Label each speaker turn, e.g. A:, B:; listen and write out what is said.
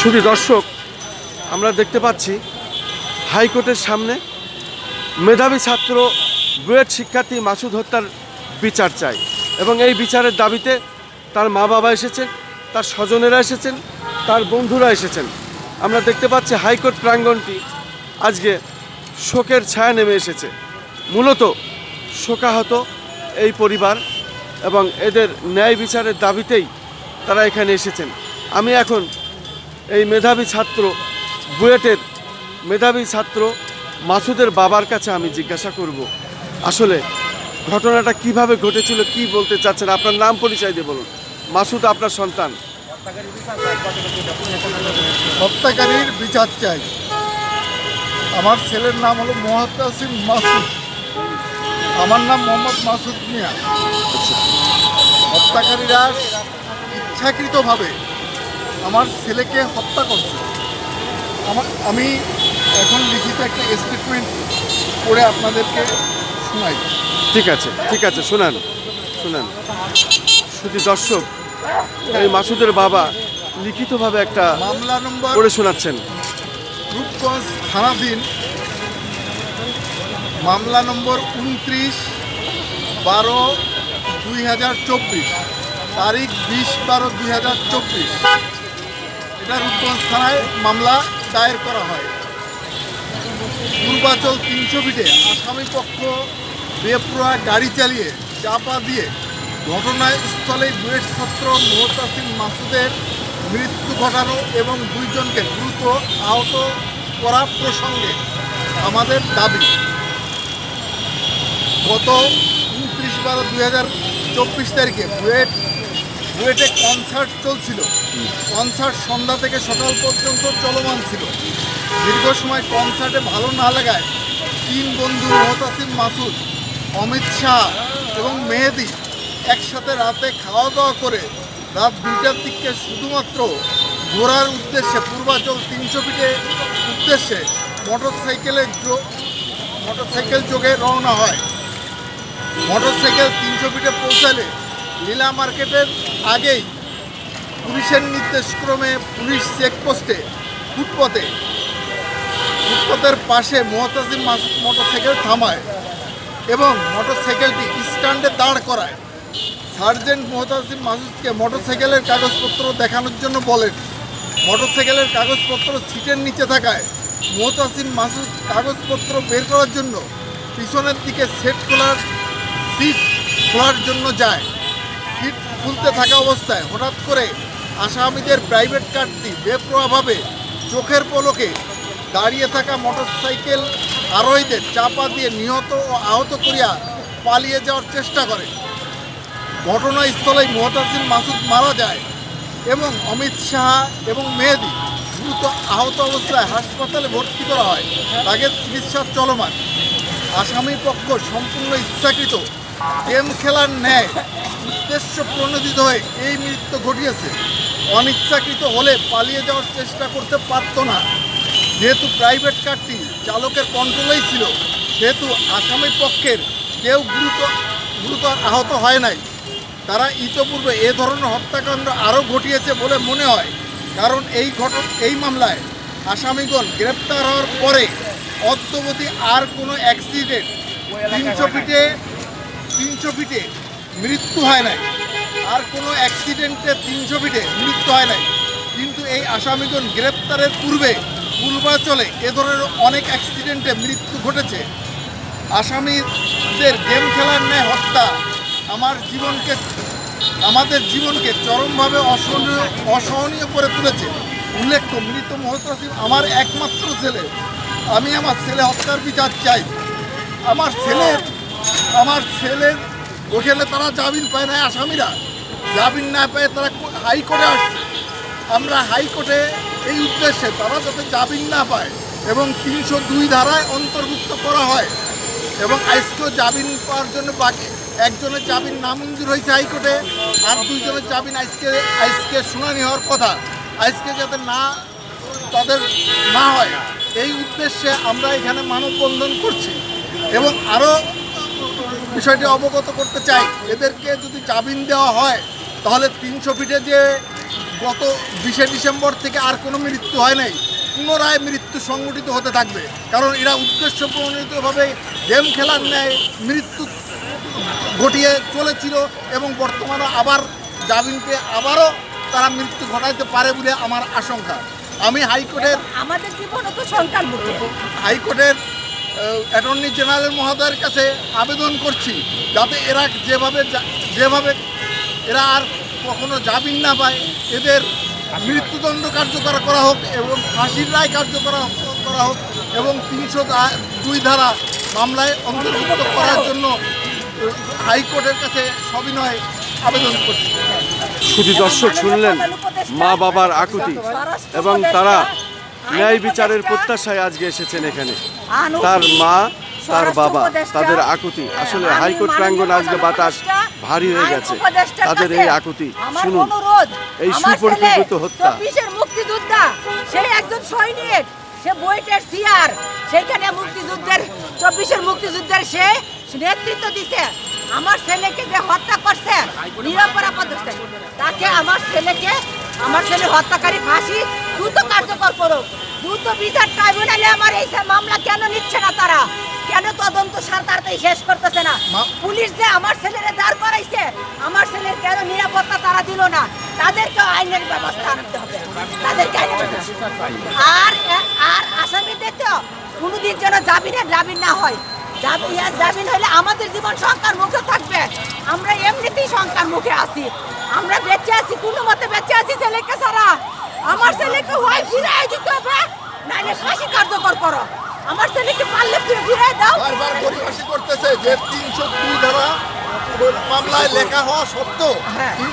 A: শুধু দর্শক, আমরা দেখতে পাচ্ছি হাইকোর্টের সামনে মেধাবী ছাত্র, বুয়েট শিক্ষার্থী মাসুদ হত্যার বিচার চাই এবং এই বিচারের দাবিতে তার মা বাবা এসেছেন, তার স্বজনেরা এসেছেন, তার বন্ধুরা এসেছেন। আমরা দেখতে পাচ্ছি হাইকোর্ট প্রাঙ্গণটি আজকে শোকের ছায়া নেমে এসেছে। মূলত শোকাহত এই পরিবার এবং এদের ন্যায় বিচারের দাবিতেই তারা এখানে এসেছেন। আমি এখন এই মেধাবী ছাত্র বুয়েটের মেধাবী ছাত্র মাসুদের বাবার কাছে আমি জিজ্ঞাসা করব, আসলে ঘটনাটা কীভাবে ঘটেছিল, কি বলতে চাচ্ছেন? আপনার নাম পরিচয় দিয়ে বলুন। মাসুদ, আপনার সন্তান।
B: হত্যাকারীর বিচার চাই। আমার ছেলের নাম হলো মোহাত্তাসিম মাসুদ। আমার নাম মোহাম্মদ মাসুদ মিয়া। হত্যাকারীরা ইচ্ছাকৃতভাবে আমার ছেলেকে হত্যা করছে। আমার আমি এখন লিখিত একটা স্টেটমেন্ট করে আপনাদেরকে শোনাই।
A: ঠিক আছে ঠিক আছে শোনান শোনান। শুধু দর্শক এই মাসুদের বাবা লিখিতভাবে একটা
B: মামলা নম্বর
A: করে শোনাচ্ছেন।
B: রূপগঞ্জ থানাধীন মামলা নম্বর উনত্রিশ, বারো, দুই হাজার চব্বিশ, তারিখ বিশ বারো দুই হাজার চব্বিশ। এটা রূপগঞ্জ থানায় মামলা দায়ের করা হয়। পূর্বাচল তিনশো ফিটে আসামি পক্ষ বেপরোয়া গাড়ি চালিয়ে চাপা দিয়ে ঘটনাস্থলে বুয়েট ছাত্র মোহতাসিম মাসুদের মৃত্যু ঘটানো এবং দুইজনকে দ্রুত আহত করা প্রসঙ্গে আমাদের দাবি। গত উনত্রিশ বারো দুই হাজার চব্বিশ তারিখে বুয়েট, বুয়েটে কনসার্ট চলছিল। কনসার্ট সন্ধ্যা থেকে সকাল পর্যন্ত চলমান ছিল। দীর্ঘ সময় কনসার্টে ভালো না লাগায় তিন বন্ধু মোহতাসিম মাসুদ, অমিত শাহ এবং মেহেদি একসাথে রাতে খাওয়া দাওয়া করে রাত দুইটার দিকে শুধুমাত্র ঘোরার উদ্দেশ্যে, পূর্বাচল তিনশো ফিটে উদ্দেশ্যে মোটরসাইকেলের মোটর সাইকেল যোগে রওনা হয়। মোটরসাইকেল তিনশো ফিটে পৌঁছালে লীলা মার্কেটের আগেই পুলিশের নির্দেশক্রমে পুলিশ চেকপোস্টে ফুটপথে ফুটপথের পাশে মোহতাজিম মাসুদ মোটরসাইকেল থামায় এবং মোটরসাইকেলটি স্ট্যান্ডে দাঁড় করায়। সার্জেন্ট মোহতাজিম মাসুদকে মোটরসাইকেলের কাগজপত্র দেখানোর জন্য বলেন, মোটরসাইকেলের কাগজপত্র সিটের নিচে থাকায় মোহতাসিম মাসুদ কাগজপত্র বের করার জন্য পিছনের দিকে সেট খোলার সিট খোলার জন্য যায়। সিট খুলতে থাকা অবস্থায় হঠাৎ করে আসামিদের প্রাইভেট কারটি বেপ্রভাবে চোখের পলকে দাঁড়িয়ে থাকা মোটরসাইকেল আরোহীদের চাপা দিয়ে নিহত ও আহত করিয়া পালিয়ে যাওয়ার চেষ্টা করে। ঘটনাস্থলেই মোহতাসিম মাসুদ মারা যায় এবং অমিত শাহ এবং মেহেদি দ্রুত আহত অবস্থায় হাসপাতালে ভর্তি করা হয়। তাকে চিকিৎসা চলমান। আসামি পক্ষ সম্পূর্ণ ইচ্ছাকৃত গেম খেলার ন্যায় উদ্দেশ্য প্রণোদিত হয়ে এই মৃত্যু ঘটিয়েছে। অনিচ্ছাকৃত হলে পালিয়ে যাওয়ার চেষ্টা করতে পারত না। যেহেতু প্রাইভেট কারটি চালকের কন্ট্রোলেই ছিল, সেহেতু আসামি পক্ষের কেউ গুরুতর গুরুতর আহত হয় নাই। তারা ইতোপূর্বে এ ধরনের হত্যাকাণ্ড আরও ঘটিয়েছে বলে মনে হয়। কারণ এই ঘটন এই মামলায় আসামিগণ গ্রেপ্তার হওয়ার পরে অদ্যবধি আর কোনো অ্যাক্সিডেন্ট তিনশো ফিটে তিনশো ফিটে মৃত্যু হয় নাই। আর কোনো অ্যাক্সিডেন্টে তিনশো ফিটে মৃত্যু হয় নাই। কিন্তু এই আসামিগণ গ্রেপ্তারের পূর্বে পূর্বাচলে এ ধরনের অনেক অ্যাক্সিডেন্টে মৃত্যু ঘটেছে। আসামিদের গেম খেলার ন্যায় হত্যা আমার জীবনকে, আমাদের জীবনকে চরমভাবে অসহনীয় অসহনীয় করে তুলেছে। উল্লেখ্য, মৃত মোহতাসিম আমার একমাত্র ছেলে। আমি আমার ছেলে হত্যার বিচার চাই। আমার ছেলের আমার ছেলের ওখানে তারা জামিন পায় না আসামিরা। জামিন না পেয়ে তারা হাইকোর্টে আসছে। আমরা হাইকোর্টে এই উদ্দেশ্যে তারা যাতে জামিন না পায় এবং তিনশো দুই ধারায় অন্তর্ভুক্ত করা হয় এবং আজকেও জামিন পাওয়ার জন্য বাকি একজনের জামিন নামঞ্জুর হয়েছে হাইকোর্টে, আর দুইজনের জামিন আজকে আজকে শুনানি হওয়ার কথা। আজকে যাতে না তাদের না হয়, এই উদ্দেশ্যে আমরা এখানে মানববন্ধন করছি। এবং আরও বিষয়টি অবগত করতে চাই। এদেরকে যদি জামিন দেওয়া হয় তাহলে তিনশো ফিটে যে গত বিশে ডিসেম্বর থেকে আর কোনো মৃত্যু হয় নাই পুনরায় মৃত্যু সংগঠিত হতে থাকবে। কারণ এরা উদ্দেশ্য প্রণোদিতভাবে গেম খেলার ন্যায় মৃত্যু ঘটিয়ে চলেছিল এবং বর্তমানে আবার জামিন পেয়ে আবারও তারা মৃত্যু ঘটাইতে পারে বলে আমার আশঙ্কা। আমি হাইকোর্টের
C: আমাদের জীবনও তো সংখ্যার
B: হাইকোর্টের অ্যাটর্নি জেনারেল মহোদয়ের কাছে আবেদন করছি যাতে এরা যেভাবে যেভাবে এরা আর কখনো জামিন না পায়, এদের মৃত্যুদণ্ড কার্যকর করা হোক এবং ফাঁসির রায় কার্যকর করা হোক এবং তিনশো দুই ধারা মামলায় অন্তর্ভুক্ত করার জন্য হাইকোর্টের কাছে সবিনয় আবেদন করছি।
A: শুধু দর্শক শুনলেন মা বাবার আকুতি এবং তারা ন্যায় বিচারের প্রত্যাশায় আজকে এসেছেন এখানে। তার মা তার বাবা তাদের আকুতি। আসলে হাইকোর্ট প্রাঙ্গণ আজকে বাতাস ভারী হয়ে গেছে। তাদের এই আকুতি শুনুন। এই সুপরিকল্পিত হত্যা।
C: চব্বিশের মুক্তিযোদ্ধা সে একজন সৈনিক সে বুয়েটের সিআর সেখানে মুক্তিযুদ্ধের চব্বিশের মুক্তিযুদ্ধের সে নেতৃত্ব দিছে। আমার ছেলেকে যে হত্যা করছে নিরপরাধ তাকে আমার ছেলেকে আমার ছেলে হত্যাকারী ফাঁসি দ্রুত কার্যকর করুক। দ্রুত বিচার ট্রাইব্যুনালে আমার এই মামলা কেন নিচ্ছে না তারা? কেন তদন্ত সার তাড়াতাড়ি শেষ করতেছে না? পুলিশ যে আমার ছেলের দাঁড় করাইছে আমার ছেলের কেন নিরাপত্তা তারা দিল না? তাদেরকে আইনের ব্যবস্থা আনতে হবে। তাদেরকে আর আর আসামিদের তো কোনোদিন যেন জামিনের জামিন না হয়। জামিন জামিন হলে আমাদের জীবন সংখ্যার মুখে থাকবে। আমরা এমনিতেই সংখ্যার মুখে আছি। আমরা বেঁচে আছি কোনো মতে বেঁচে আছি ছেলেকে ছাড়া। আমার ছেলেকে হয় ফিরাই দিতে হবে নাহলে ফাঁসি কার্যকর করো। আমার ছেলেকে পারলে ফিরাই দাও।
B: বারবার পরিভাষী করতেছে যে তিনশো দুই ধারা মামলায় লেখা হওয়া সত্ত্বেও
C: হ্যাঁ।